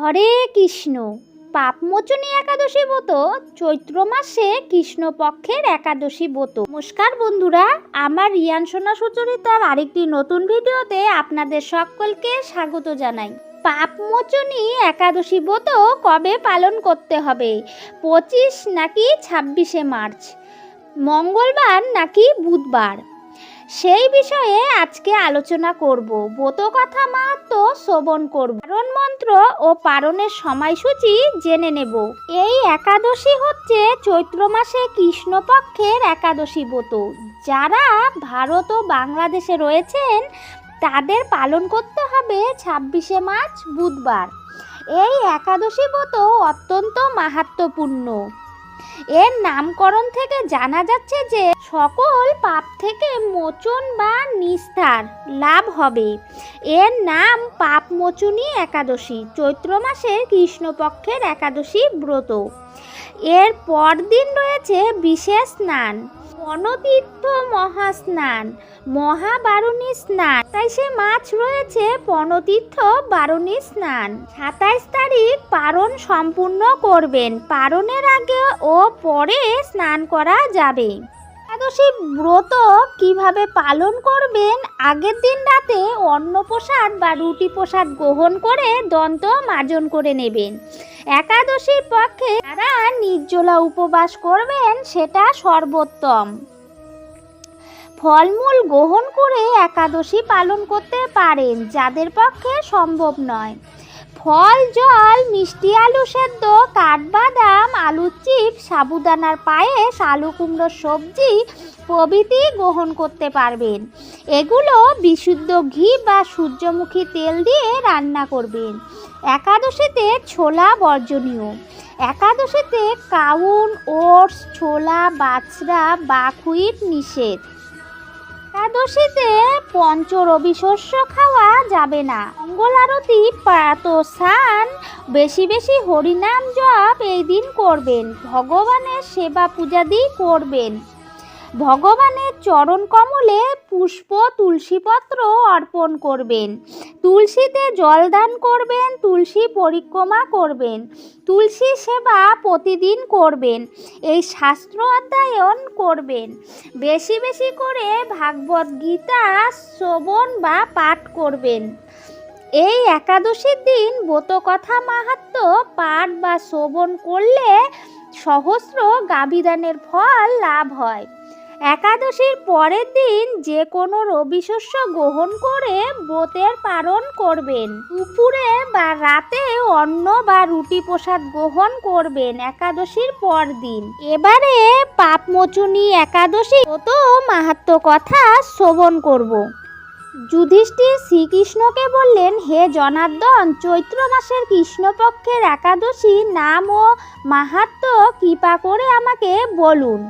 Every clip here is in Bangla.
হরে কৃষ্ণ। পাপমোচনী একাদশী ব্রত, চৈত্র মাসে কৃষ্ণপক্ষের একাদশী ব্রত। নমস্কার বন্ধুরা, আমার রিয়ান সোনা সুচরিতার আরেকটি নতুন ভিডিওতে আপনাদের সকলকে স্বাগত জানাই। পাপমোচনী একাদশী ব্রত কবে পালন করতে হবে? পঁচিশ নাকি ছাব্বিশে মার্চ? মঙ্গলবার নাকি বুধবার? সেই বিষয়ে আজকে আলোচনা করব। ব্রত কথা মাহাত্ম শ্রবণ করব। পারণ মন্ত্র ও পারণের সময়সূচি জেনে নেব। এই একাদশী হচ্ছে চৈত্র মাসে কৃষ্ণপক্ষের একাদশী ব্রত। যারা ভারত ও বাংলাদেশে রয়েছেন, তাদের পালন করতে হবে ছাব্বিশে মার্চ, বুধবার। এই একাদশী ব্রত অত্যন্ত মাহাত্মপূর্ণ। এর নামকরণ থেকে জানা যাচ্ছে যে সকল পাপ থেকে মোচন বা নিস্তার লাভ হবে। এর নাম পাপমোচনী একাদশী। চৈত্র মাসের কৃষ্ণপক্ষের একাদশী ব্রত। এর পরদিন রয়েছে বিশেষ স্নান। পনতীর্থ মহাস্নান, মহাবারুণী স্নান। সাতাইশে মার্চ রয়েছে পনতীর্থ বারুণী স্নান। সাতাইশ তারিখ পারণ সম্পূর্ণ করবেন। পারণের আগে ও পরে স্নান করা যাবে। একাদশী ব্রত কীভাবে পালন করবেন? আগের দিন রাতে অন্ন প্রসাদ বা রুটি প্রসাদ গ্রহণ করে দন্ত মার্জন করে নেবেন। একাদশীর পক্ষে যারা নির্জলা উপবাস করবেন, সেটা সর্বোত্তম। ফলমূল গ্রহণ করে একাদশী পালন করতে পারেন, যাদের পক্ষে সম্ভব নয়। ফল, জল, মিষ্টি আলু সেদ্ধ, কাঠবাদাম, আলুর চিপ, সাবুদানার পায়েস, আলু কুমড়োর সবজি প্রভৃতি গ্রহণ করতে পারবেন। এগুলো বিশুদ্ধ ঘি বা সূর্যমুখী তেল দিয়ে রান্না করবেন। একাদশীতে ছোলা বর্জনীয়। একাদশীতে কাউন, ওটস, ছোলা বাছরা বাকুইট নিষেধ। একাদশীতে পঞ্চ রবি শস্য খাওয়া যাবে না। মঙ্গল আরতি প্রাত স্নান বেশি বেশি হরিনাম জপ এই দিন করবেন। ভগবানের সেবা পূজাদি করবেন। ভগবানের চরণ কমলে পুষ্প তুলসীপত্র অর্পণ করবেন। তুলসীতে জলদান করবেন, তুলসী পরিক্রমা করবেন, তুলসী সেবা প্রতিদিন করবেন, এই শাস্ত্র অধ্যয়ন করবেন। বেশি বেশি করে ভাগবত গীতা শ্রবণ বা পাঠ করবেন। এই একাদশীর দিন ব্রতকথা মাহাত্ম পাঠ বা শ্রবণ করলে সহস্র গাভিদানের ফল লাভ হয়। একাদশীর পরের দিন যে কোনো রবি শস্য গ্রহণ করে ব্রতের পালন করবেন। দুপুরে বা রাতে অন্ন বা রুটি প্রসাদ গ্রহণ করবেন একাদশীর পর দিন। এবারে পাপমোচনী একাদশী ব্রত মাহাত্ম কথা শ্রবণ করব। যুধিষ্ঠির শ্রীকৃষ্ণকে বললেন, হে জনার্দন, চৈত্র মাসের কৃষ্ণপক্ষের একাদশী নাম ও মাহাত্ম কৃপা করে আমাকে বলুন।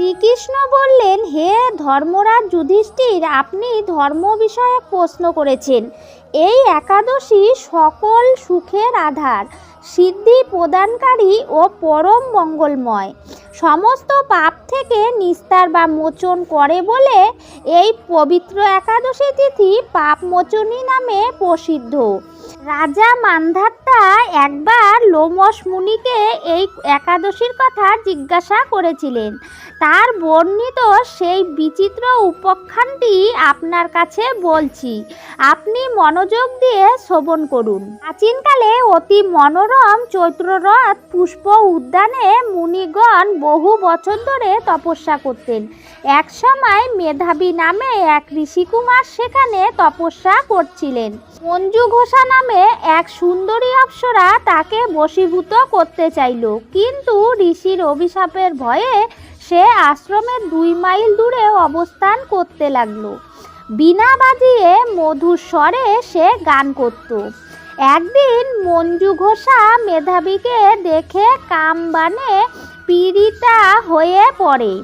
শ্রীকৃষ্ণ বললেন, হে ধর্মরাজ যুধিষ্ঠির, আপনি ধর্ম বিষয়ে প্রশ্ন করেছেন। এই একাদশী সকল সুখের আধার, সিদ্ধি প্রদানকারী ও পরম মঙ্গলময়। সমস্ত পাপ থেকে নিস্তার বা মোচন করে বলে এই পবিত্র একাদশী তিথি পাপ মোচনী নামে প্রসিদ্ধ। রাজা মান্ধাত্তা একবার লোমস মুনিকে এই একাদশীর কথা জিজ্ঞাসা করেছিলেন। তার বর্ণিত সেই বিচিত্র উপাখ্যানটি আপনার কাছে বলছি, আপনি মনোযোগ দিয়ে শ্রবণ করুন। প্রাচীনকালে অতি মনোরম চৈত্ররথ পুষ্প উদ্যানে মুনিগণ বহু বছর ধরে তপস্যা করতেন। এক সময় মেধাবী নামে এক ঋষিকুমার সেখানে তপস্যা করছিলেন। মঞ্জু ঘোষা নামে এক সুন্দরী অপ্সরা তাকে বশীভূত করতে চাইল। কিন্তু ঋষির অভিশাপের ভয়ে সে আশ্রমের দুই মাইল দূরে অবস্থান করতে লাগল। বিনা বাজিয়ে মধুর স্বরে সে গান করত। একদিন মঞ্জু ঘোষা মেধাবীকে দেখে কামবানে পীড়িতা হয়ে পড়ে।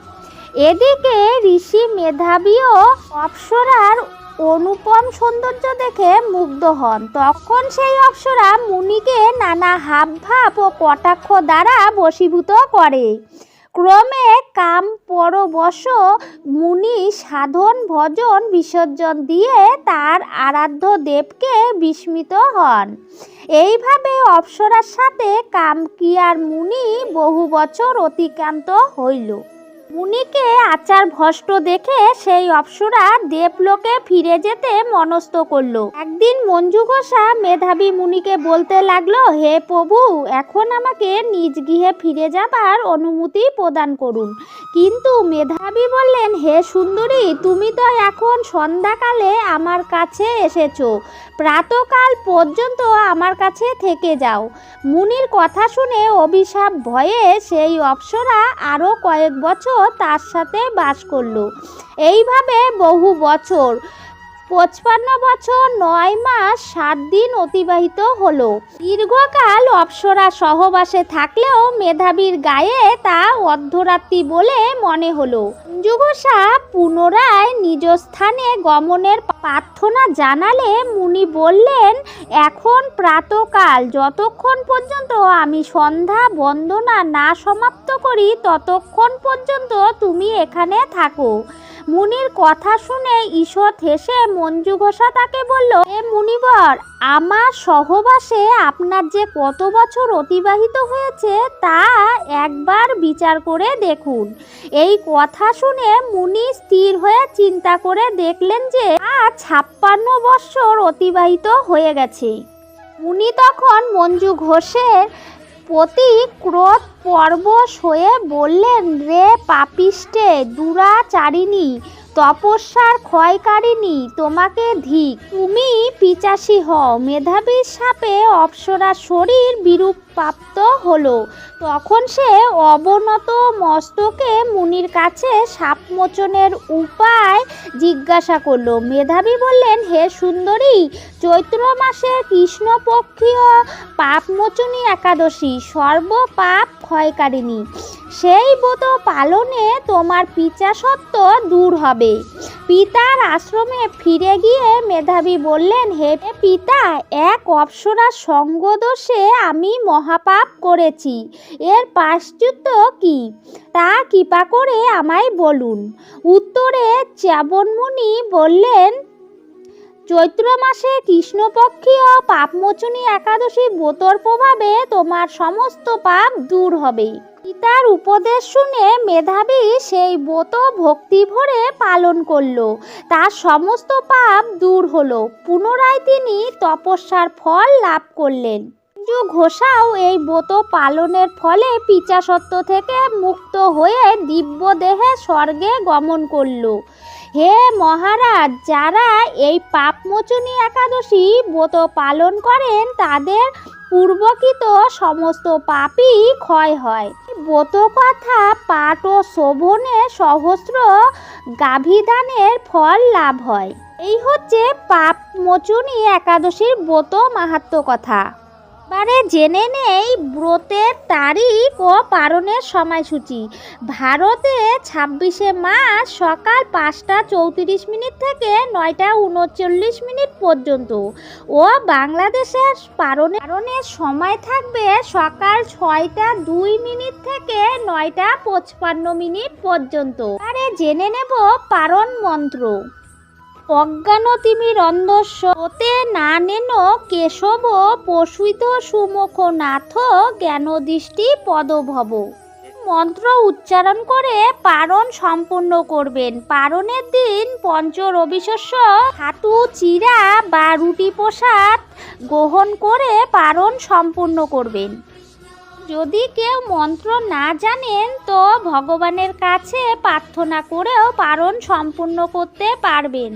এদিকে ঋষি মেধাবীও অপ্সরার অনুপম সৌন্দর্য দেখে মুগ্ধ হন। তখন সেই অপ্সরা মুনিকে নানা হাবভাব ও কটাক্ষ দ্বারা বশীভূত করে। ক্রমে কাম পরবশ মুনি সাধন ভজন বিসর্জন দিয়ে তার আরাধ্য দেবকে বিস্মিত হন। এইভাবে অপ্সরার সাথে কামকিয়ার মুনি বহু বছর অতিক্রান্ত হইল। মুনিকে আচার ভষ্ট দেখে সেই অপ্সরা দেবলোকে ফিরে যেতে মনস্থ করল। একদিন মঞ্জু ঘোষা মেধাবী মুনিকে বলতে লাগল, হে প্রভু, এখন আমাকে নিজ গৃহে ফিরে যাবার অনুমতি প্রদান করুন। কিন্তু মেধাবী বললেন, হে সুন্দরী, তুমি তো এখন সন্ধ্যাকালে আমার কাছে এসেছ। প্রাতকাল পর্যন্ত আমার কাছে থেকে যাও। মুনির কথা শুনে অভিশাপ ভয়ে সেই অপ্সরা আরও কয়েক বছর তার সাথে বাস করল। এইভাবে বহু বছর পঁচপান্ন বছর নয় মাস সাত দিন অতিবাহিত হলো। দীর্ঘকাল অপ্সরা সহবাসে থাকলেও মেধাবীর গায়ে তা অর্ধরাত্রি বলে মনে হলো। যুগসা পুনরায় নিজ স্থানে গমনের প্রার্থনা জানালে মুনি বললেন, এখন প্রাতকাল, যতক্ষণ পর্যন্ত আমি সন্ধ্যা বন্দনা না সমাপ্ত করি, ততক্ষণ পর্যন্ত তুমি এখানে থাকো। মুনির কথা শুনে ঈষৎ হেসে মঞ্জু ঘোষা তাকে বলল এ মুনিবর, আমার সহবাসে আপনার যে কত বছর অতিবাহিত হয়েছে তা একবার বিচার করে দেখুন। এই কথা শুনে মুনি স্থির হয়ে চিন্তা করে দেখলেন যে আজ ছাপ্পান্ন বৎসর অতিবাহিত হয়ে গেছে। মুনি তখন মঞ্জু ঘোষের প্রতি ক্রোধ পরবশ হয়ে বললেন, রে পাপিষ্টে, দুরাচারিণী, তপস্যার ক্ষয়কারিণী, তোমাকে ধিক। তুমি পিচাসী হও। মেধাবী সাপে অপসরা শরীর বিরূপ প্রাপ্ত হলো। তখন সে অবনত মস্তকে মুনির কাছে সাপ মোচনের উপায় জিজ্ঞাসা করল। মেধাবী বললেন, হে সুন্দরী, চৈত্র মাসে কৃষ্ণপক্ষীয় পাপমোচনী একাদশী, সর্বপাপ ক্ষয়কারিণী। সেই ব্রত পালনে তোমার পিচাসত্ব দূর হবে। পিতার আশ্রমে ফিরে গিয়ে মেধাবী বললেন, হে পিতা, এক অপ্সরার সঙ্গদোষে আমি মহাপাপ করেছি। এর পাশ্চাত্য কি? তা কৃপা করে আমায় বলুন। উত্তরে চ্যাবনমুনি বললেন, চৈত্র মাসে কৃষ্ণপক্ষীয় পাপমোচনী একাদশী ব্রতর প্রভাবে তোমার সমস্ত পাপ দূর হবে। পিতার উপদেশ শুনে মেধাবী সেই ব্রত ভক্তি ভরে পালন করল। তার সমস্ত পাপ দূর হলো। পুনরায় তিনি তপস্যার ফল লাভ করলেন। মঞ্জু ঘোষাও এই ব্রত পালনের ফলে পিচাসত্ব থেকে মুক্ত হয়ে দিব্য দেহে স্বর্গে গমন করল। হে মহারাজ, যারা এই পাপমোচনী একাদশী ব্রত পালন করেন, তাদের পূর্বকৃত সমস্ত পাপই ক্ষয় হয়। ব্রত কথা পাঠ ও শোভনে সহস্র গাভিদানের ফল লাভ হয়। এই হচ্ছে পাপমোচনী একাদশীর ব্রত মাহাত্ম কথা। এবারে জেনে নেই ব্রতের তারিখ ও পালনের সময়সূচি। ভারতে ছাব্বিশে মার্চ সকাল পাঁচটা চৌত্রিশ মিনিট থেকে নয়টা উনচল্লিশ মিনিট পর্যন্ত ও বাংলাদেশের পালনের পালনের সময় থাকবে সকাল ছয়টা দুই মিনিট থেকে নয়টা পঁচপান্ন মিনিট পর্যন্ত। আরে জেনে নেব পারণ মন্ত্র। অজ্ঞানতিমিরন্ধস্য। ওতে না নেন কেশব পশুিত সুমুখ নাথ জ্ঞানদৃষ্টি পদভব। মন্ত্র উচ্চারণ করে পারণ সম্পূর্ণ করবেন। পারণের দিন পঞ্চ রবিশস্য হাতু চিরা বা রুটি প্রসাদ গ্রহণ করে পারণ সম্পূর্ণ করবেন। যদি কেউ মন্ত্র না জানেন, তো ভগবানের কাছে প্রার্থনা করেও পারণ সম্পূর্ণ করতে পারবেন।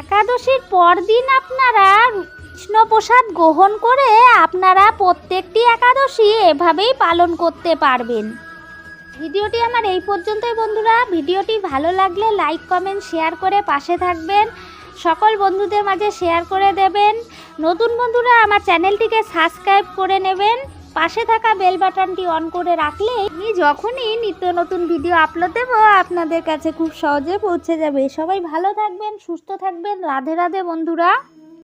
একাদশীর পরদিন আপনারা কৃষ্ণপ্রসাদ গ্রহণ করে আপনারা প্রত্যেকটি একাদশী এভাবেই পালন করতে পারবেন। ভিডিওটি আমার এই পর্যন্তই বন্ধুরা। ভিডিওটি ভালো লাগলে লাইক, কমেন্ট, শেয়ার করে পাশে থাকবেন। সকল বন্ধুদের মাঝে শেয়ার করে দেবেন। নতুন বন্ধুরা, আমার চ্যানেলটিকে সাবস্ক্রাইব করে নেবেন। পাশে থাকা বেল বাটনটি অন করে রাখলে আমি যখনই নিত্য নতুন ভিডিও আপলোড দেবো, আপনাদের কাছে খুব সহজে পৌঁছে যাবে। সবাই ভালো থাকবেন, সুস্থ থাকবেন। রাধে রাধে, বন্ধুরা।